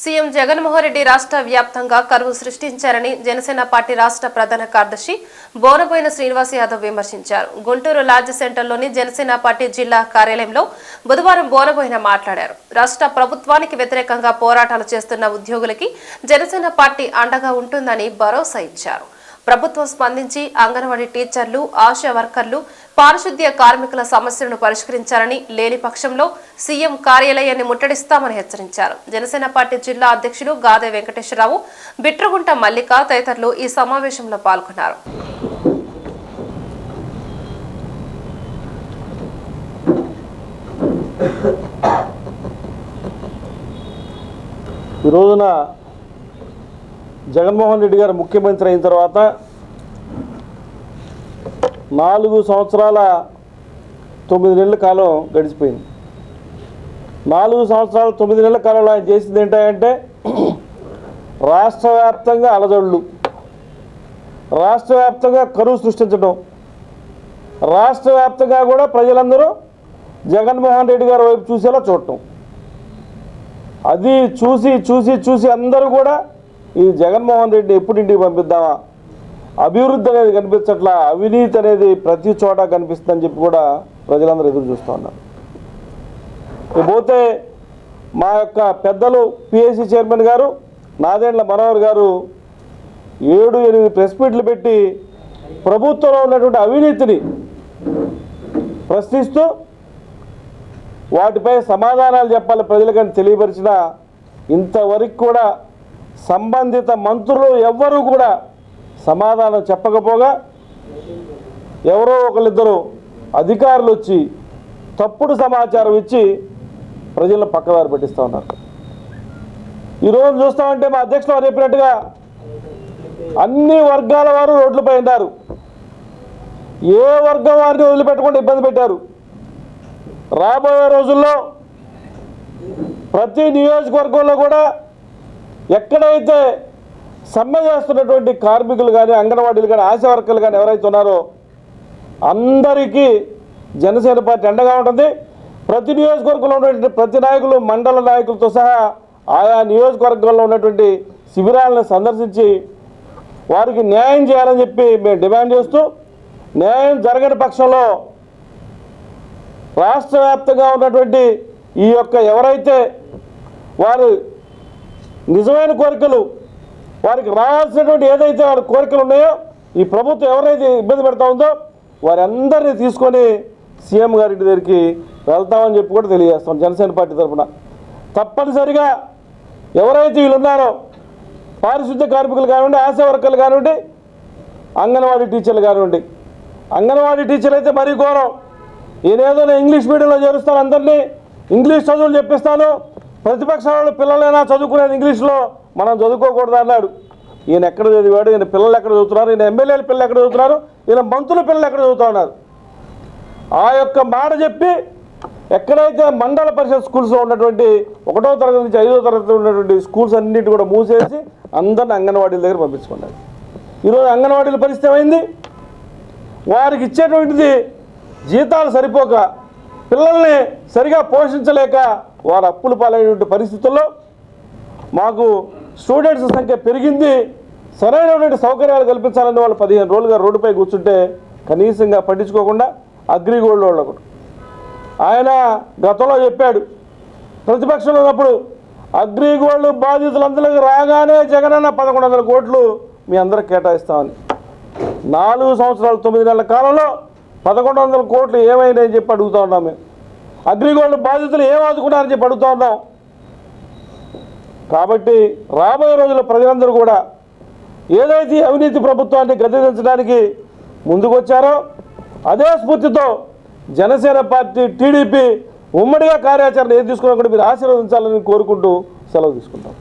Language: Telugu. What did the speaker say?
సీఎం జగన్మోహన్ రెడ్డి రాష్ట్ర వ్యాప్తంగా కరువు సృష్టించారని జనసేన పార్టీ రాష్ట్ర ప్రధాన కార్యదర్శి బోనబోయిన శ్రీనివాస్ యాదవ్ విమర్శించారు. గుంటూరు లార్జ్ సెంటర్లోని జనసేన పార్టీ జిల్లా కార్యాలయంలో బుధవారం బోనబోయిన మాట్లాడారు. రాష్ట్ర ప్రభుత్వానికి వ్యతిరేకంగా పోరాటాలు చేస్తున్న ఉద్యోగులకి జనసేన పార్టీ అండగా ఉంటుందని భరోసా ఇచ్చారు. ప్రభుత్వం స్పందించి అంగన్వాడీ టీచర్లు ఆశా వర్కర్లు పారిశుద్ధ్య కార్మికుల సమస్యలను పరిష్కరించాలని లేని పక్షంలో సీఎం కార్యాలయాన్ని ముట్టడిస్తామని హెచ్చరించారు. జనసేన పార్టీ జిల్లా అధ్యక్షులు గాదే వెంకటేశ్వరరావు బిట్రగుంట మల్లిక తదితరులు ఈ సమావేశంలో పాల్గొన్నారు. ఈ రోజున జగన్మోహన్ రెడ్డి గారు ముఖ్యమంత్రి అయిన తర్వాత నాలుగు సంవత్సరాల తొమ్మిది నెలల కాలం గడిచిపోయింది. నాలుగు సంవత్సరాల తొమ్మిది నెలల కాలంలో ఆయన చేసింది ఏంటంటే రాష్ట్ర వ్యాప్తంగా అలజడులు రాష్ట్ర వ్యాప్తంగా కరువు సృష్టించడం రాష్ట్ర వ్యాప్తంగా కూడా ప్రజలందరూ జగన్మోహన్ రెడ్డి గారి వైపు చూసేలా చూడటం. అది చూసి చూసి చూసి అందరూ కూడా ఈ జగన్మోహన్ రెడ్డిని ఎప్పుడు ఇంటికి పంపిద్దామా? అభివృద్ధి అనేది కనిపించట్లా? అవినీతి అనేది ప్రతి చోట కనిపిస్తుందని చెప్పి కూడా ప్రజలందరూ ఎదురు చూస్తూ ఉన్నారు. పోతే మా యొక్క పెద్దలు పిఎస్సి చైర్మన్ గారు నాదేండ్ల మనోహర్ గారు ఏడు ఎనిమిది ప్రెస్ మీట్లు పెట్టి ప్రభుత్వంలో ఉన్నటువంటి అవినీతిని ప్రశ్నిస్తూ వాటిపై సమాధానాలు చెప్పాలి ప్రజలకని తెలియపరిచిన ఇంతవరకు కూడా సంబంధిత మంత్రులు ఎవ్వరూ కూడా సమాధానం చెప్పకపోగా ఎవరో ఒకళ్ళిద్దరు అధికారులు వచ్చి తప్పుడు సమాచారం ఇచ్చి ప్రజలను పక్కదారి పెట్టిస్తూ ఉన్నారు. ఈరోజు చూస్తామంటే మా అధ్యక్షులు వారు చెప్పినట్టుగా అన్ని వర్గాల వారు రోడ్లపై ఉన్నారు. ఏ వర్గం వారిని వదిలిపెట్టకుండా ఇబ్బంది పెట్టారు. రాబోయే రోజుల్లో ప్రతి నియోజకవర్గంలో కూడా ఎక్కడైతే సమ్మె చేస్తున్నటువంటి కార్మికులు కానీ అంగన్వాడీలు కానీ ఆశా వర్కర్లు కానీ ఎవరైతే ఉన్నారో అందరికీ జనసేన పార్టీ అండగా ఉంటుంది. ప్రతి నియోజకవర్గంలో ఉన్నటువంటి ప్రతి నాయకులు మండల నాయకులతో సహా ఆయా నియోజకవర్గంలో ఉన్నటువంటి శిబిరాలను సందర్శించి వారికి న్యాయం చేయాలని చెప్పి మేము డిమాండ్ చేస్తూ న్యాయం జరగని పక్షంలో రాష్ట్ర వ్యాప్తంగా ఉన్నటువంటి ఈ యొక్క ఎవరైతే వారు నిజమైన కోరికలు వారికి రావాల్సినటువంటి ఏదైతే వారి కోరికలు ఉన్నాయో ఈ ప్రభుత్వం ఎవరైతే ఇబ్బంది పెడతా ఉందో వారందరినీ తీసుకొని సీఎం గారి ఇంటి దగ్గరికి వెళ్తామని చెప్పి కూడా తెలియజేస్తాం జనసేన పార్టీ తరఫున. తప్పనిసరిగా ఎవరైతే వీళ్ళు ఉన్నారో పారిశుద్ధ్య కార్మికులు కానివ్వండి ఆశా వర్కర్లు కానివ్వండి అంగన్వాడీ టీచర్లు కానివ్వండి అంగన్వాడీ టీచర్ అయితే మరీ ఘోరం. నేనేదో నేను ఇంగ్లీష్ మీడియంలో చేరుస్తాను అందరినీ ఇంగ్లీష్ చదువులు చెప్పిస్తాను ప్రతిపక్ష వాళ్ళు పిల్లలైనా చదువుకునేది ఇంగ్లీష్లో మనం చదువుకోకూడదు అన్నాడు. ఈయన ఎక్కడ చదివాడు? ఈయన పిల్లలు ఎక్కడ చదువుతున్నారు? ఈయన ఎమ్మెల్యేల పిల్లలు ఎక్కడ చదువుతున్నారు? ఈయన మంత్రుల పిల్లలు ఎక్కడ చదువుతున్నారు ఆ యొక్క మాట చెప్పి ఎక్కడైతే మండల పరిషత్ స్కూల్స్లో ఉన్నటువంటి ఒకటో తరగతి నుంచి ఐదో తరగతి ఉన్నటువంటి స్కూల్స్ అన్నిటి కూడా మూసేసి అందరిని అంగన్వాడీల దగ్గర పంపించుకున్నారు. ఈరోజు అంగన్వాడీల పరిస్థితి ఏమైంది? వారికి ఇచ్చేటువంటిది జీతాలు సరిపోక పిల్లల్ని సరిగా పోషించలేక వారు అప్పులు పాలైనటువంటి పరిస్థితుల్లో మాకు స్టూడెంట్స్ సంఖ్య పెరిగింది. సరైనటువంటి సౌకర్యాలు కల్పించాలని వాళ్ళు పదిహేను రోజులుగా రోడ్డుపై కూర్చుంటే కనీసంగా పట్టించుకోకుండా అగ్రిగోల్డ్ వాళ్ళు ఆయన గతంలో చెప్పాడు ప్రతిపక్షంలో ఉన్నప్పుడు అగ్రిగోల్డ్ బాధితులందరికీ రాగానే జగనన్న పదకొండు వందల కోట్లు మీ అందరికి కేటాయిస్తామని. నాలుగు సంవత్సరాలు తొమ్మిది నెలల కాలంలో పదకొండు వందల కోట్లు ఏమైనాయని చెప్పి అడుగుతా ఉన్నాం మేము. అగ్రిగోల్డ్ బాధితులు ఏం ఆదుకున్నారని చెప్పి అడుగుతా ఉన్నాం. కాబట్టి రాబోయే రోజుల్లో ప్రజలందరూ కూడా ఏదైతే అవినీతి ప్రభుత్వాన్ని గతించడానికి ముందుకొచ్చారో అదే స్ఫూర్తితో జనసేన పార్టీ టీడీపీ ఉమ్మడిగా కార్యాచరణ ఏం తీసుకున్నా కూడా మీరు ఆశీర్వదించాలని కోరుకుంటూ సెలవు తీసుకుంటాం.